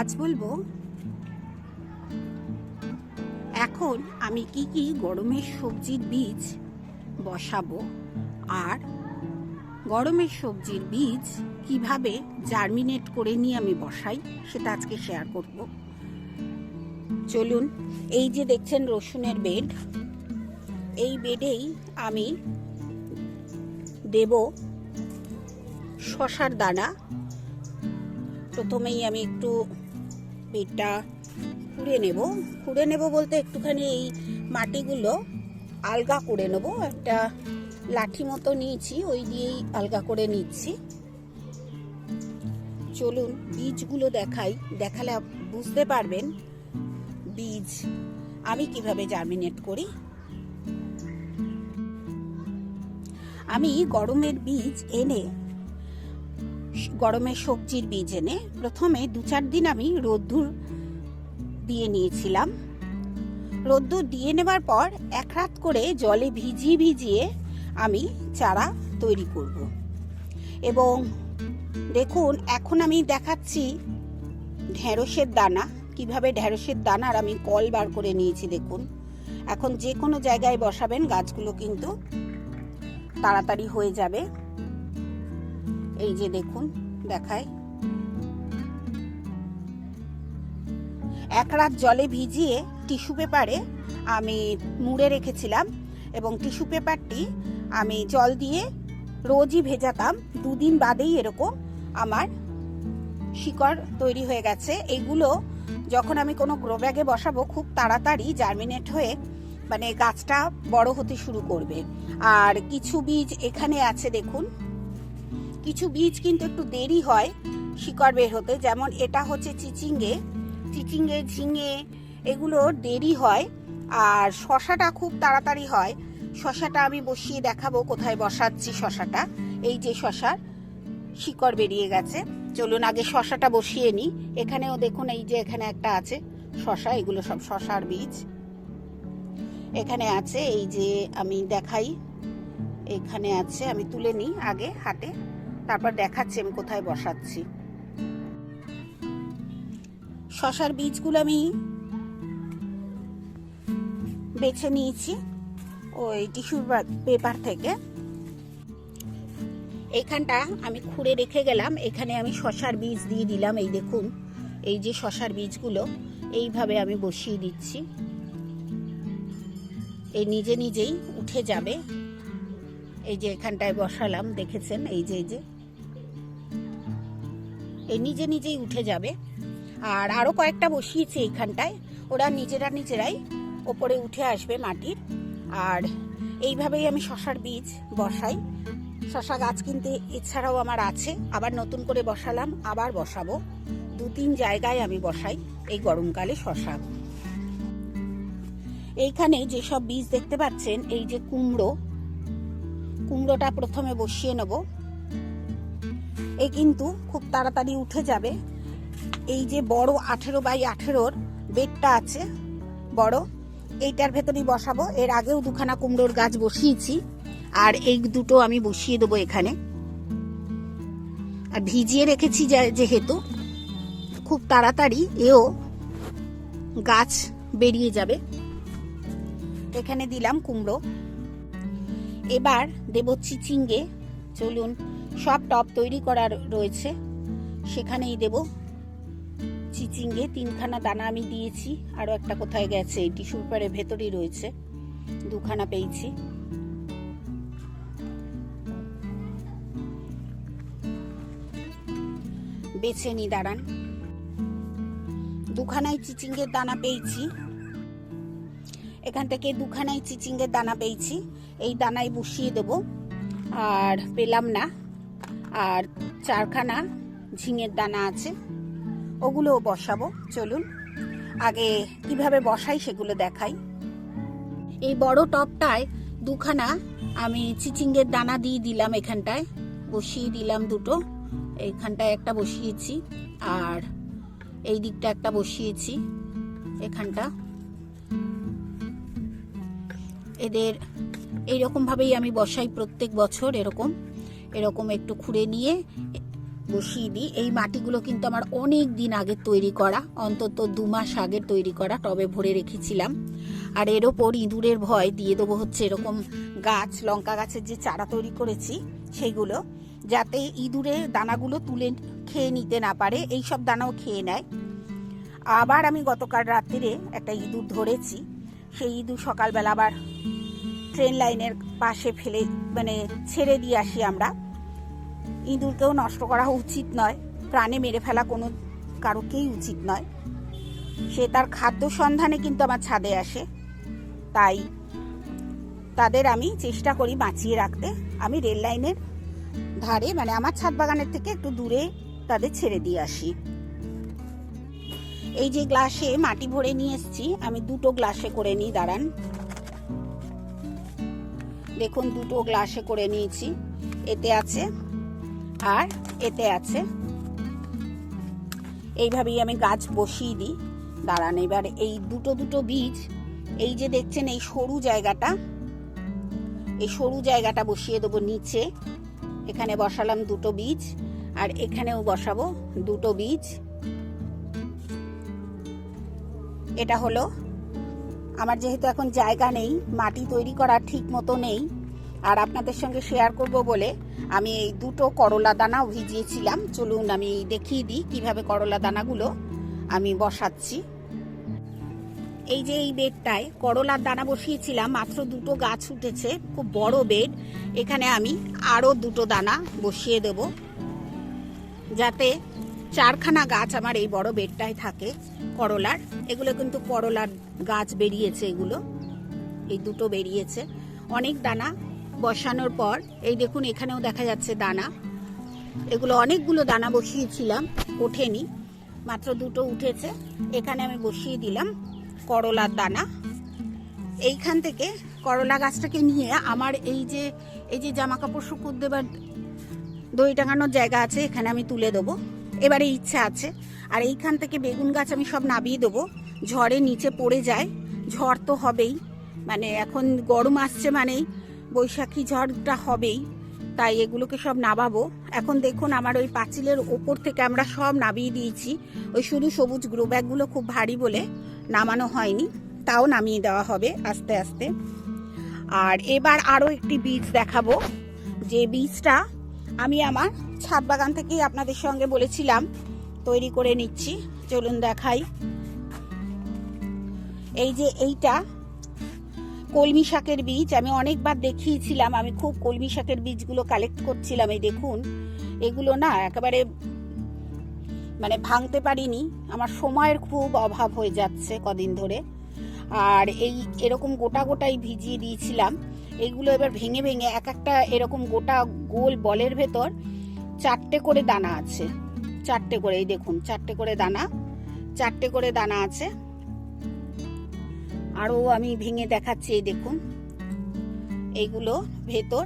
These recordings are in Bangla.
আজ বলব, এখন আমি কি কি গরমের সবজির বীজ বসাবো আর গরমের সবজির বীজ কীভাবে জার্মিনেট করে নিয়ে আমি বসাই সেটা আজকে শেয়ার করব। চলুন, এই যে দেখছেন রসুনের বেড, এই বেডেই আমি দেব শশার দানা। প্রথমেই আমি একটু পেটটা খুঁড়ে নেব। খুঁড়ে নেব বলতে একটুখানি এই মাটিগুলো আলগা করে নেব। একটা লাঠি মতো নিয়েছি, ওই দিয়েই আলগা করে নিচ্ছি। চলুন, বীজগুলো দেখাই। দেখালে বুঝতে পারবেন বীজ। আমি কীভাবে জার্মিনেট করি? আমি গরমের বীজ এনে গরমের সবজির বীজ এনে প্রথমে দু চার দিন আমি রোদ্দুর দিয়ে নিয়েছিলাম। রোদ্দুর দিয়ে নেবার পর এক রাত করে জলে ভিজিয়ে ভিজিয়ে আমি চারা তৈরি করব। এবং দেখুন, এখন আমি দেখাচ্ছি ঢেঁড়সের দানা, কীভাবে ঢেঁড়সের দানার আমি কল বার করে নিয়েছি, দেখুন। এখন যে কোনো জায়গায় বসাবেন, গাছগুলো কিন্তু তাড়াতাড়ি হয়ে যাবে। এই যে দেখুন দেখায় এক রাত জলে ভিজিয়ে টিস্যু পেপারে আমি মুড়ে রেখেছিলাম এবং টিস্যু পেপারটি আমি জল দিয়ে রোজই ভেজাতাম। দুদিন বাদেই এরকম আমার শিকড় তৈরি হয়ে গেছে। এগুলো যখন আমি কোনো গ্রো ব্যাগে বসাবো, খুব তাড়াতাড়ি জার্মিনেট হয়ে মানে গাছটা বড় হতে শুরু করবে। আর কিছু বীজ এখানে আছে, দেখুন। কিছু বীজ কিন্তু একটু দেরি হয় শিকড় বের হতে, যেমন এটা হচ্ছে চিচিঙ্গে। চিচিঙ্গে, ঝিঙে, এগুলো দেরি হয় আর শশাটা খুব তাড়াতাড়ি হয়। শশাটা আমি বসিয়ে দেখাবো কোথায় বসাচ্ছি শশাটা। এই যে শশার শিকড় বেরিয়ে গেছে। চলুন আগে শশাটা বসিয়ে নিই। এখানেও দেখুন এই যে এখানে একটা আছে শশা, এগুলো সব শশার বীজ। এখানে আছে এই যে আমি দেখাই। এখানে আছে, আমি তুলে নিই আগে হাতে। তারপর দেখাচ্ছি, আমি কোথায় বসাচ্ছি। শশার বীজগুলো আমি বেছে নিয়েছি ওই টিস্যুর পেপার থেকে। এখানটা আমি খুঁড়ে রেখে গেলাম, এখানে আমি শশার বীজ দিয়ে দিলাম, এই দেখুন, এই যে শশার বীজগুলো, এইভাবে আমি বসিয়ে দিচ্ছি। এই নিজে নিজেই উঠে যাবে। এই যে এখানটায় বসালাম, দেখেছেন? এই যে এই যে। নিজে নিজেই উঠে যাবে। আর আরও কয়েকটা বসিয়েছি এইখানটায়। ওরা নিজেরা নিজেরাই ওপরে উঠে আসবে মাটির। আর এইভাবেই আমি শশার বীজ বসাই। শশা গাছ কিন্তু এছাড়াও আমার আছে। আবার নতুন করে বসালাম, আবার বসাবো। দু তিন জায়গায় আমি বসাই এই গরমকালে শশা। এইখানে যেসব বীজ দেখতে পাচ্ছেন, এই যে কুমড়ো। কুমড়োটা প্রথমে বসিয়ে নেব। এ কিন্তু খুব তাড়াতাড়ি উঠে যাবে। এই যে বড় আঠেরো বাই আঠেরোর বেডটা আছে, বড়, এইটার ভেতরেই বসাবো। এর আগেও দুখানা কুমড়োর গাছ বসিয়েছি, আর এই দুটো আমি বসিয়ে দেবো এখানে। আর ভিজিয়ে রেখেছি যেহেতু খুব তাড়াতাড়ি এও গাছ বেরিয়ে যাবে। এখানে দিলাম কুমড়ো। এবার দেব চিচিঙ্গে, চলুন। সব টপ তৈরি করার রয়েছে। সেখানেই দেব চিচিঙ্গে, তিনখানা দানা আমি দিয়েছি, আরও একটা কোথায় গেছে, এই টিস্যু পেপারের ভেতরেই রয়েছে। দুখানা পেয়েছি। বেছে নি, দাঁড়ান। দুখানাই চিচিঙ্গের দানা পেয়েছি। এখান থেকে দুখানাই চিচিঙ্গের দানা পেয়েছি। এই দানায় বসিয়ে দেব। আর পেলাম না। আর চারখানা ঝিঙের দানা আছে, ওগুলোও বসাবো, চলুন। আগে কীভাবে বসাই সেগুলো দেখাই। এই বড় টপটায় দুখানা আমি চিচিঙ্গের দানা দিয়ে দিলাম এখানটায়, বসিয়ে দিলাম দুটো। এইখানটায় একটা বসিয়েছি, আর এই দিকটা একটা বসিয়েছি, এখানটা। এদের এইরকম ভাবেই আমি বসাই প্রত্যেক বছর এরকম। এরকম একটু খুঁড়ে নিয়ে বসিয়ে দিই। এই মাটিগুলো কিন্তু আমার অনেক দিন আগে তৈরি করা, অন্তত দু মাস আগে তৈরি করা, টবে ভরে রেখেছিলাম। আর এর ওপর ইঁদুরের ভয় দিয়ে দেবো হচ্ছে এরকম গাছ, লঙ্কা গাছের যে চারা তৈরি করেছি, সেগুলো, যাতে ইঁদুরে দানাগুলো তুলে খেয়ে নিতে না পারে, এই সব দানাও খেয়ে নেয়। আবার আমি গতকাল রাত্রিরে একটা ইঁদুর ধরেছি, সেই ইঁদুর সকালবেলা আবার ট্রেন লাইনের পাশে ফেলে মানে ছেড়ে দিয়ে আসি আমরা। ইঁদুরকেও নষ্ট করা উচিত নয়, প্রাণে মেরে ফেলা কোনো কারোকেই উচিত নয়। সে তার খাদ্য সন্ধানে কিন্তু আমার ছাদে আসে। তাই তাদের আমি চেষ্টা করি বাঁচিয়ে রাখতে। আমি রেল লাইনের ধারে মানে আমার ছাদ বাগানের থেকে একটু দূরে তাদের ছেড়ে দিয়ে আসি। এই যে গ্লাসে মাটি ভরে নিয়ে এসেছি, আমি দুটো গ্লাসে করে নিই, দাঁড়ান। দেখুন, দুটো গ্লাসে করে নিয়েছি। এতে আছে, আর এতে আছে। এইভাবেই আমি গাছ বসিয়ে দিই। দাঁড়ান, এবার এই দুটো দুটো বীজ, এই যে দেখছেন, এই সরু জায়গাটা, এই সরু জায়গাটা বসিয়ে দেবো নিচে। এখানে বসালাম দুটো বীজ, আর এখানেও বসাবো দুটো বীজ। এটা হলো আমার যেহেতু এখন জায়গা নেই, মাটি তৈরি করা ঠিক মতো নেই, আর আপনাদের সঙ্গে শেয়ার করব বলে আমি এই দুটো করলা দানাও ভিজিয়েছিলাম। চলুন আমি দেখিয়ে দিই কীভাবে করলা দানাগুলো আমি বসাচ্ছি। এই যে এই বেডটায় করলার দানা বসিয়েছিলাম, মাত্র দুটো গাছ উঠেছে, খুব বড় বেড। এখানে আমি আরও দুটো দানা বসিয়ে দেব, যাতে চারখানা গাছ আমার এই বড় বেডটায় থাকে, করলার। এগুলো কিন্তু করলার গাছ বেরিয়েছে এগুলো। এই দুটো বেরিয়েছে। অনেক দানা বসানোর পর, এই দেখুন এখানেও দেখা যাচ্ছে দানা। এগুলো অনেকগুলো দানা বসিয়েছিলাম, ওঠেনি। মাত্র দুটো উঠেছে। এখানে আমি বসিয়ে দিলাম করলার দানা। এইখান থেকে করলা গাছটাকে নিয়ে আমার এই যে এই যে জামা কাপড় শুকুর দেবার দই টাঙানোর জায়গা আছে, এখানে আমি তুলে দেবো। এবারে ইচ্ছা আছে। আর এইখান থেকে বেগুন গাছ আমি সব নাবিয়ে দেবো। ঝড়ে নিচে পড়ে যায়। ঝড় তো হবেই। মানে এখন গরম আসছে মানেই। বৈশাখী ঝড়টা হবেই। তাই এগুলোকে সব নাবাবো এখন দেখুন আমার ওই পাঁচিলের ওপর থেকে আমরা সব নাবিয়ে দিয়েছি। ওই শুধু সবুজ গ্রো ব্যাগগুলো খুব ভারী বলে নামানো হয়নি। তাও নামিয়ে দেওয়া হবে আস্তে আস্তে। আর এবার আরও একটি বীজ দেখাবো। যে বীজটা আমি আমার ছাদ বাগান থেকেই আপনাদের সঙ্গে বলেছিলাম, তৈরি করে নিচ্ছি। চলুন দেখাই। এই যে এইটা কলমি শাকের বীজ, আমি অনেকবার দেখিয়েছিলাম, আমি খুব কলমি শাকের বীজগুলো কালেক্ট করছিলাম, এই দেখুন। এগুলো না একেবারে মানে ভাঙতে পারিনি, আমার সময়ের খুব অভাব হয়ে যাচ্ছে কদিন ধরে। আর এই এরকম গোটা গোটাই ভিজিয়ে দিয়েছিলাম। এইগুলো এবার ভেঙে ভেঙে এক একটা এরকম গোটা গোল বলের ভেতর চারটে করে দানা আছে। চারটে করে, এই দেখুন, চারটে করে দানা, চারটে করে দানা আছে। আরও আমি ভেঙে দেখাচ্ছি, এই দেখুন। এইগুলো ভেতর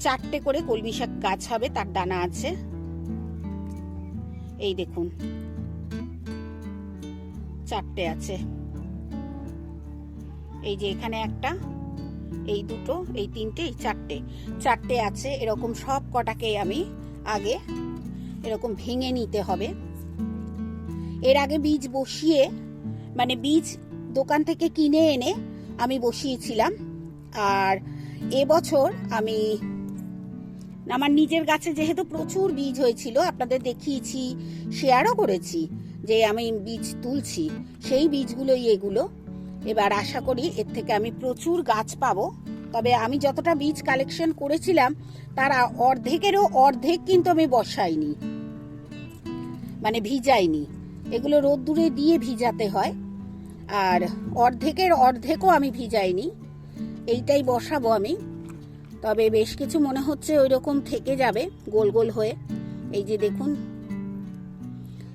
চারটে করে কলমি শাক গাছ হবে, তার দানা আছে। এই দেখুন, চারটে আছে। এই যে এখানে একটা এই দুটো, এই তিনটে, এই চারটে। চারটে আছে, এরকম সব কটাকে আমি আগে এরকম ভেঙে নিতে হবে। এর আগে বীজ বসিয়ে মানে বীজ দোকান থেকে কিনে এনে আমি বসিয়েছিলাম। আর এবছর আমি, আমার নিজের গাছে যেহেতু প্রচুর বীজ হয়েছিল, আপনাদের দেখিয়েছি শেয়ারও করেছি, যে আমি বীজ তুলছি, সেই বীজগুলোই এগুলো এবার আশা করি এর থেকে আমি প্রচুর গাছ পাবো। তবে আমি যতটা বীজ কালেকশন করেছিলাম, তার অর্ধেকেরও অর্ধেক কিন্তু আমি বসাইনি। মানে ভিজাইনি। এগুলো রোদ্দুরে দিয়ে ভিজাতে হয়। আর অর্ধেকের অর্ধেকও আমি ভিজাইনি। এইটাই বসাবো আমি। তবে বেশ কিছু মনে হচ্ছে ওই রকম থেকে যাবে গোল গোল হয়ে। এই যে দেখুন।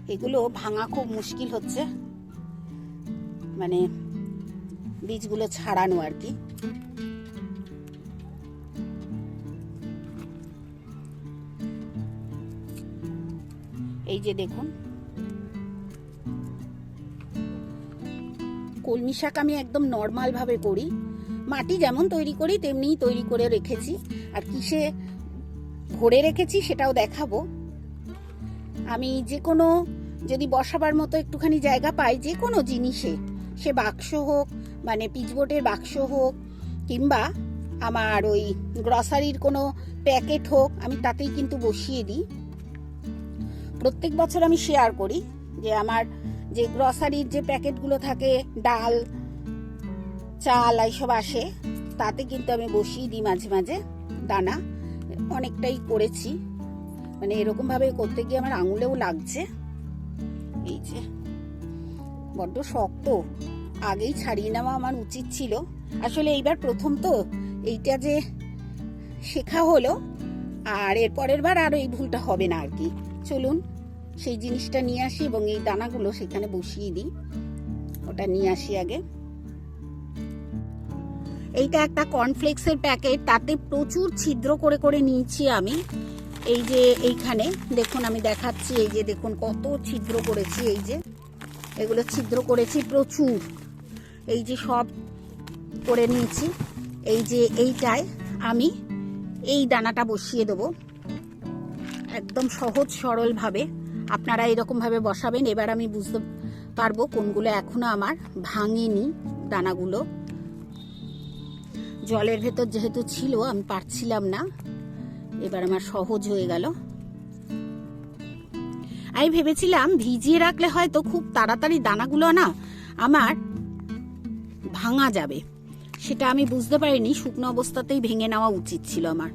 এগুলো ভাঙা খুব মুশকিল হচ্ছে। মানে বীজগুলো ছাড়ানো আর কি। এই যে দেখুন। কলমি শাক আমি একদম নর্মাল ভাবে করি। মাটি যেমন তৈরি করি, তেমনিই তৈরি করে রেখেছি। আর কিসে ভরে রেখেছি সেটাও দেখাবো। আমি যে কোনো যদি বসাবার মতো একটুখানি জায়গা পাই যে কোনো জিনিসে, সে বাক্স হোক মানে পিচবোর্ডের বাক্স হোক কিংবা আমার ওই গ্রসারির কোনো প্যাকেট হোক, আমি তাতেই কিন্তু বসিয়ে দিই। প্রত্যেক বছর আমি শেয়ার করি যে আমার যে গ্রসারির যে প্যাকেটগুলো থাকে, ডাল, চাল এইসব আসে, তাতে কিন্তু আমি বসিয়ে দিই মাঝে মাঝে দানা। অনেকটাই করেছি। মানে এরকমভাবে করতে গিয়ে আমার আঙুলেও লাগছে। এই যে, বড্ড শক্ত। আগেই ছাড়িয়ে নেওয়া আমার উচিত ছিল। আসলে এইবার প্রথম তো এইটা যে শেখা হলো, আর এর পরের বার আর এই ভুলটা হবে না আর কি। চলুন, সেই জিনিসটা নিয়ে আসি এবং এই দানাগুলো সেখানে বসিয়ে দিই। ওটা নিয়ে আসি আগে। এইটা একটা কর্নফ্লেক্সের প্যাকেট, তাতে প্রচুর ছিদ্র করে করে নিয়েছি আমি। এই যে এইখানে, দেখুন আমি দেখাচ্ছি, এই যে দেখুন কত ছিদ্র করেছি, এই যে। এগুলো ছিদ্র করেছি প্রচুর। এই যে সব করে নিয়েছি, এই যে এইটায় আমি এই দানাটা বসিয়ে দেবো। একদম সহজ সরলভাবে আপনারা এরকমভাবে বসাবেন। এবার আমি বুঝতে পারব কোনগুলো এখনও আমার ভাঙেনি দানাগুলো। জলের ভেতর যেহেতু ছিল, আমি পারছিলাম না। এবার আমার সহজ হয়ে গেল। আমি ভেবেছিলাম ভিজিয়ে রাখলে হয়তো খুব তাড়াতাড়ি দানাগুলো না আমার ভাঙা যাবে। সেটা আমি বুঝতে পারিনি, শুকনো অবস্থাতেই ভেঙে নেওয়া উচিত ছিল আমার।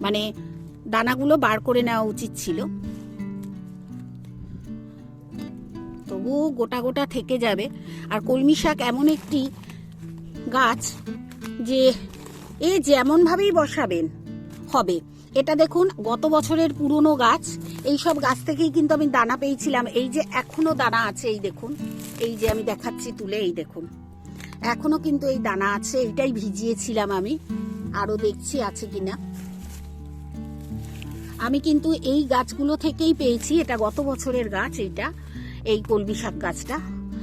মানে দানাগুলো বার করে নেওয়া উচিত ছিল। তবু গোটা গোটা থেকে যাবে। আর কলমি শাক এমন একটি গাছ যে এ যেমন ভাবেই বসাবেন, হবে। এটা দেখুন, গত বছরের পুরনো গাছ। এই সব গাছ থেকেই কিন্তু আমি দানা পেয়েছিলাম। এই যে এখনও দানা আছে, এই দেখুন। এই যে আমি দেখাচ্ছি তুলে, এই দেখুন। এখনও কিন্তু এই দানা আছে এটাই ভিজিয়েছিলাম আমি। আরও দেখছি আছে কিনা। আমি কিন্তু এই গাছগুলো থেকেই পেয়েছি, এটা গত বছরের গাছ এইটা, এই কলমি শাক গাছটা।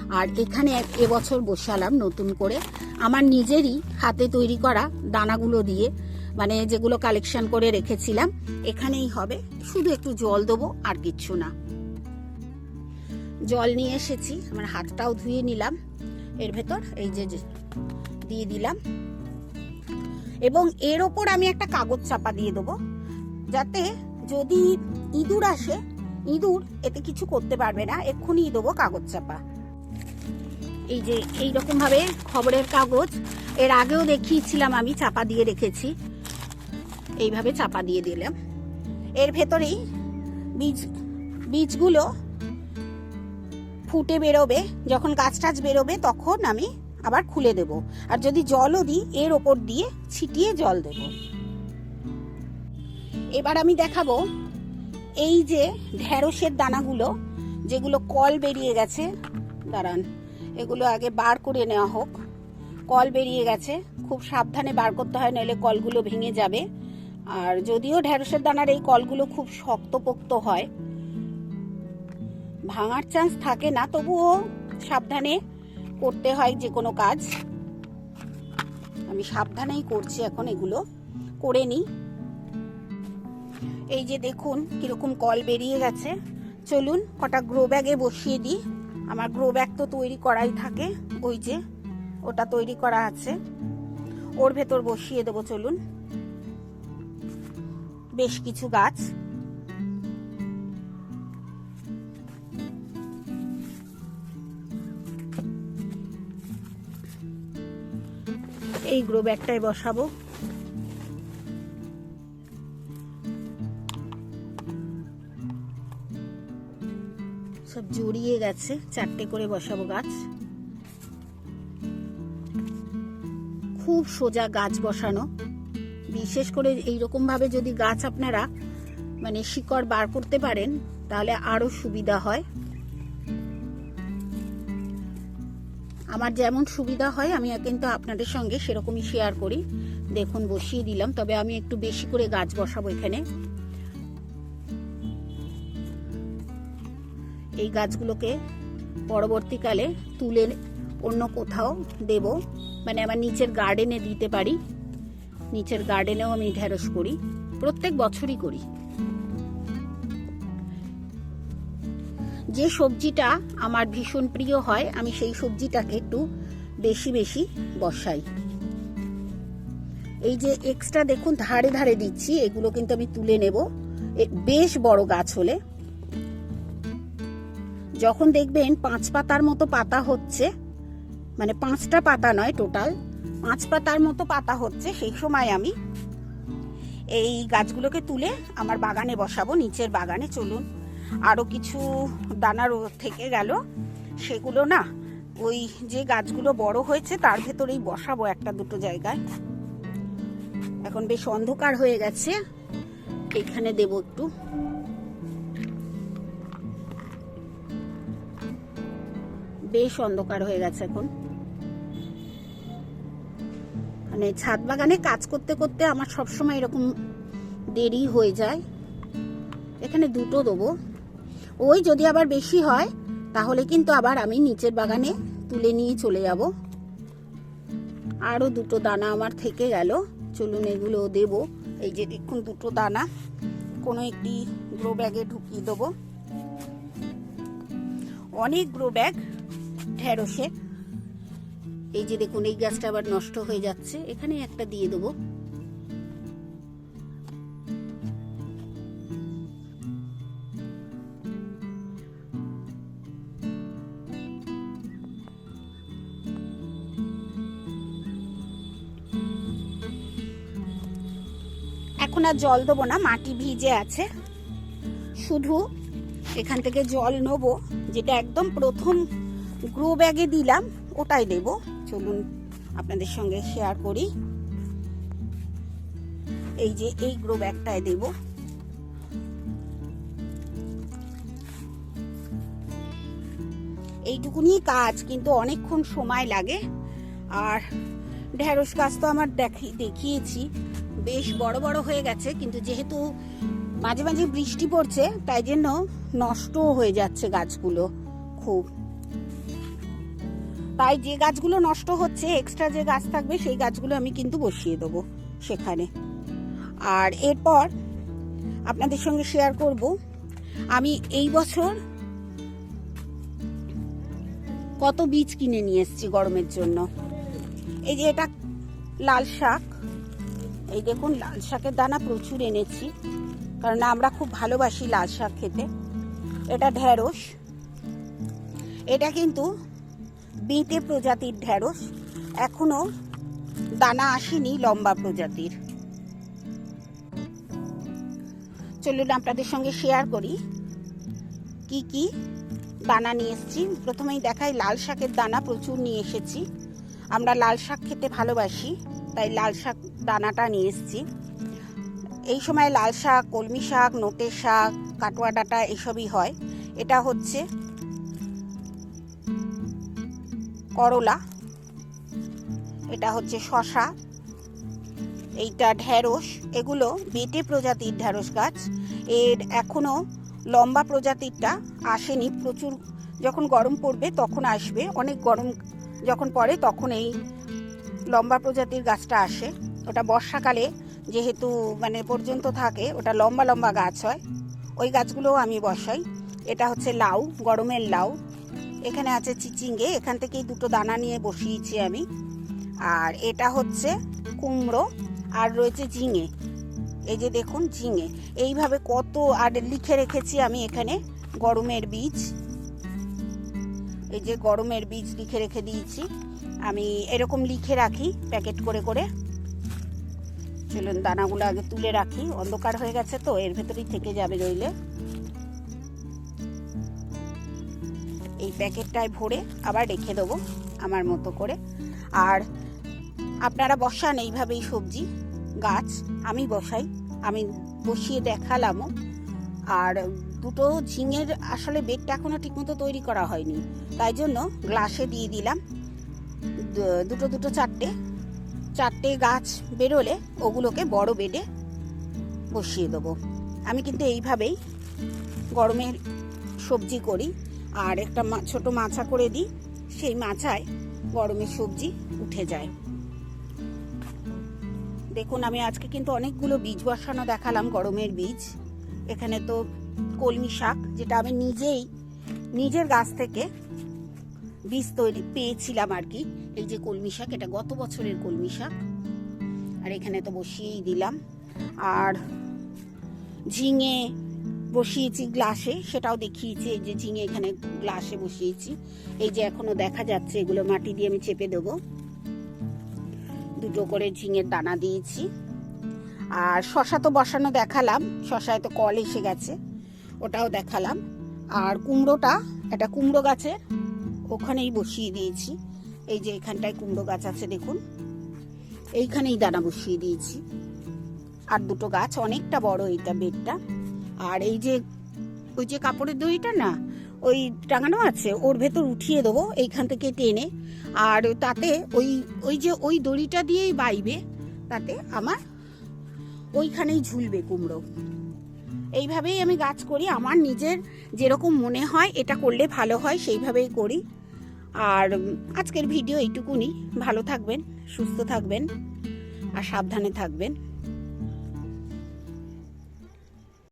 আর এখানে এবছর বসালাম নতুন করে। আমার নিজেরই হাতে তৈরি করা দানাগুলো দিয়ে মানে যেগুলো কালেকশন করে রেখেছিলাম, এখানেই হবে। শুধু একটু জল দেবো আর কিচ্ছু না। জল নিয়ে এসেছি, আমার হাতটাও ধুয়ে নিলাম। এর ভেতর, এই যে দিয়ে দিলাম। এবং এর ওপর আমি একটা কাগজ চাপা দিয়ে দেবো, যাতে যদি ইঁদুর আসে, ইঁদুর এতে কিছু করতে পারবে না, এক্ষুনি দেবো কাগজ চাপা। এই যে এই ভাবে খবরের কাগজ, এর আগেও দেখিয়েছিলাম আমি, চাপা দিয়ে রেখেছি। এইভাবে চাপা দিয়ে দিলাম। এর ভেতরেই বীজ, বীজগুলো ফুটে বেরোবে, যখন গাছ টাছ বেরোবে, তখন আমি আবার খুলে দেব। আর যদি জলও দিই, এর ওপর দিয়ে ছিটিয়ে জল দেব। এবার আমি দেখাবো এই যে ঢেঁড়সের দানাগুলো, যেগুলো কল বেরিয়ে গেছে। দাঁড়ান, এগুলো আগে বার করে নেওয়া হোক। কল বেরিয়ে গেছে। খুব সাবধানে বার করতে হয়, নইলে কলগুলো ভেঙে যাবে। আর যদিও ঢেঁড়সের দানার এই কলগুলো খুব শক্তপোক্ত হয় ভাঙার চান্স থাকে না, তবুও সাবধানে করতে হয় যে কোনো কাজ। আমি সাবধানেই করছি এখন এগুলো, করে নিই। এই যে দেখুন, কীরকম কল বেরিয়ে গেছে। চলুন কটা গ্রো ব্যাগে বসিয়ে দিই। আমার গ্রো ব্যাগ তো তৈরি করাই থাকে, ওই যে ওটা তৈরি করা আছে। ওর ভেতর বসিয়ে দেবো, চলুন। বেশ কিছু গাছ। এই গ্রো ব্যাগটাই বসাবো। সব জড়িয়ে গেছে, চারটে করে বসাবো গাছ। খুব সোজা গাছ বসানো। বিশেষ করে এইরকম ভাবে যদি গাছ আপনারা মানে শিকড় বার করতে পারেন, তাহলে আরও সুবিধা হয়। আমার যেমন সুবিধা হয়, আমি কিন্তু আপনাদের সঙ্গে সেরকমই শেয়ার করি। দেখুন, বসিয়ে দিলাম, তবে আমি একটু বেশি করে গাছ বসাবো এখানে। এই গাছগুলোকে পরবর্তীকালে তুলে অন্য কোথাও দেব। মানে আমার নিচের গার্ডেনে দিতে পারি। নিচের গার্ডেনেও আমি ঢেঁড়স করি। প্রত্যেক বছরই করি। যে সবজিটা আমার ভীষণ প্রিয় হয়, আমি সেই সবজিটাকে একটু বেশি বেশি বসাই। এই যে এক্সট্রা দেখুন, ধারে ধারে দিচ্ছি, এগুলো কিন্তু আমি তুলে নেব। বেশ বড় গাছ হলে। যখন দেখবেন পাঁচ পাতার মতো পাতা হচ্ছে মানে পাঁচটা পাতা নয় টোটাল পাঁচ পাতার মতো পাতা হচ্ছে, সেই সময় আমি এই গাছগুলোকে তুলে আমার বাগানে বসাবো, নিচের বাগানে। চলুন আরও কিছু দানা থেকে গেল। সেগুলো না, ওই যে গাছগুলো বড় হয়েছে তার ভেতরেই বসাবো একটা দুটো জায়গায়। এখন বেশ অন্ধকার হয়ে গেছে, এখানে দেব একটু। বেশ অন্ধকার হয়ে গেছে এখন। মানে ছাদ বাগানে কাজ করতে করতে আমার সবসময় এরকম দেরি হয়ে যায়। এখানে দুটো দেবো। ওই যদি আবার বেশি হয়, তাহলে কিন্তু আবার আমি নিচের বাগানে তুলে নিয়ে চলে যাব। আরও দুটো দানা আমার থেকে গেল। চলুন এগুলো দেব। এই যে দেখুন দুটো দানা। কোনো একটি গ্রো ব্যাগে ঢুকিয়ে দেবো। অনেক গ্রো ব্যাগ ঢেঁড়সের এই যে দেখুন, এই গাছটা আবার নষ্ট হয়ে যাচ্ছে। এখানে একটা দিয়ে দেবো। এখন আর জল দেবো না, মাটি ভিজে আছে। শুধু এখান থেকে জল নেব, যেটা একদম প্রথম গ্রো ব্যাগে দিলাম, ওটাই দেব চলুন আপনাদের সঙ্গে শেয়ার করি। এই যে এই গ্রো ব্যাগটায় দেব। এইটুকুনি কাজ, কিন্তু অনেকক্ষণ সময় লাগে। আর ঢেঁড়স গাছ তো আমার দেখি দেখিয়েছি। বেশ বড় বড় হয়ে গেছে, কিন্তু যেহেতু মাঝে মাঝে বৃষ্টি পড়ছে, তাই জন্য নষ্টও হয়ে যাচ্ছে গাছগুলো খুব। তাই যে গাছগুলো নষ্ট হচ্ছে এক্সট্রা যে গাছ থাকবে, সেই গাছগুলো আমি কিন্তু বসিয়ে দেবো সেখানে। আর এরপর আপনাদের সঙ্গে শেয়ার করব, আমি এই বছর কত বীজ কিনে নিয়ে এসেছি গরমের জন্য। এই যে এটা লাল শাক এই দেখুন, লাল শাকের দানা প্রচুর এনেছি। কারণ আমরা খুব ভালোবাসি লাল শাক খেতে। এটা ঢেঁড়স। এটা কিন্তু বিটে প্রজাতির ঢেঁড়স। এখনও দানা আসেনি লম্বা প্রজাতির। চলুন আপনাদের সঙ্গে শেয়ার করি কি কি দানা নিয়ে এসেছি। প্রথমেই দেখাই, লাল শাকের দানা প্রচুর নিয়ে এসেছি। আমরা লাল শাক খেতে ভালোবাসি, তাই লাল শাক দানাটা নিয়ে এসেছি। এই সময় লাল শাক, কলমি শাক, নোটের শাক, কাটোয়া ডাঁটা এসবই হয়। এটা হচ্ছে করলা। এটা হচ্ছে শশা এইটা ঢ্যাঁড়স এগুলো বেটে প্রজাতির ঢ্যাঁড়স গাছ। এর এখনও লম্বা প্রজাতিরটা আসেনি। প্রচুর যখন গরম পড়বে তখন আসবে। অনেক গরম যখন পড়ে তখন এই লম্বা প্রজাতির গাছটা আসে। ওটা বর্ষাকালে যেহেতু মানে পর্যন্ত থাকে, ওটা লম্বা লম্বা গাছ হয়। ওই গাছগুলোও আমি বসাই। এটা হচ্ছে লাউ, গরমের লাউ। এখানে আছে চিচিঙ্গে। এখান থেকেই দুটো দানা নিয়ে বসিয়েছি আমি। আর এটা হচ্ছে কুমড়ো আর রয়েছে ঝিঙে। এই যে দেখুন, ঝিঙে। এইভাবে কত আর লিখে রেখেছি আমি এখানে গরমের বীজ। এই যে গরমের বীজ লিখে রেখে দিয়েছি। আমি এরকম লিখে রাখি প্যাকেট করে করে। চলুন দানাগুলো আগে তুলে রাখি, অন্ধকার হয়ে গেছে তো, এর ভেতরেই থেকে যাবে রইলে। এই প্যাকেটটায় ভরে আবার রেখে দেবো আমার মতো করে। আর আপনারা বসান এইভাবেই সবজি, গাছ আমি বসাই, আমি বসিয়ে দেখালামও। আর দুটো ঝিঙের আসলে বেডটা এখনও ঠিকমতো তৈরি করা হয়নি, তাই জন্য গ্লাসে দিয়ে দিলাম। দুটো দুটো চারটে। চারটে গাছ বেরোলে ওগুলোকে বড় বেডে বসিয়ে দেবো। আমি কিন্তু এইভাবেই গরমের সবজি করি আর একটা ছোট মাছা করে দিই, সেই মাচায় গরমের সবজি উঠে যায়। দেখুন, আমি আজকে কিন্তু অনেকগুলো বীজ বসানো দেখালাম, গরমের বীজ। এখানে তো কলমি শাক, যেটা আমি নিজেই, নিজের গাছ থেকে বীজ তৈরি পেয়েছিলাম আর কি। এই যে কলমি শাক, এটা গত বছরের কলমি শাক। আর এখানে তো বসিয়েই দিলাম। আর ঝিঙে বসিয়েছি গ্লাসে, সেটাও দেখিয়েছি। এই যে ঝিঙে এখানে গ্লাসে বসিয়েছি। এই যে এখনও দেখা যাচ্ছে, এগুলো মাটি দিয়ে আমি চেপে দেবো। দুটো করে ঝিঙের দানা দিয়েছি। আর শশা তো বসানো দেখালাম। শশায় তো কল এসে গেছে, ওটাও দেখালাম। আর কুমড়োটা, এটা কুমড়ো গাছের ওখানেই বসিয়ে দিয়েছি। এই যে এখানটায় কুমড়ো গাছ আছে দেখুন। এইখানেই দানা বসিয়ে দিয়েছি। আর দুটো গাছ, অনেকটা বড় এইটা বেডটা। আর এই যে, ওই যে কাপড়ের দড়িটা না, ওই টাঙানো আছে, ওর ভেতর উঠিয়ে দেবো এইখান থেকে টেনে। আর তাতে ওই ওই যে ওই দড়িটা দিয়েই বাইবে, তাতে আমার ওইখানেই ঝুলবে কুমড়ো। এইভাবেই আমি গাছ করি। আমার নিজের যেরকম মনে হয়, এটা করলে ভালো হয়, সেইভাবেই করি। আর আজকের ভিডিও এইটুকুনি। ভালো থাকবেন সুস্থ থাকবেন আর সাবধানে থাকবেন।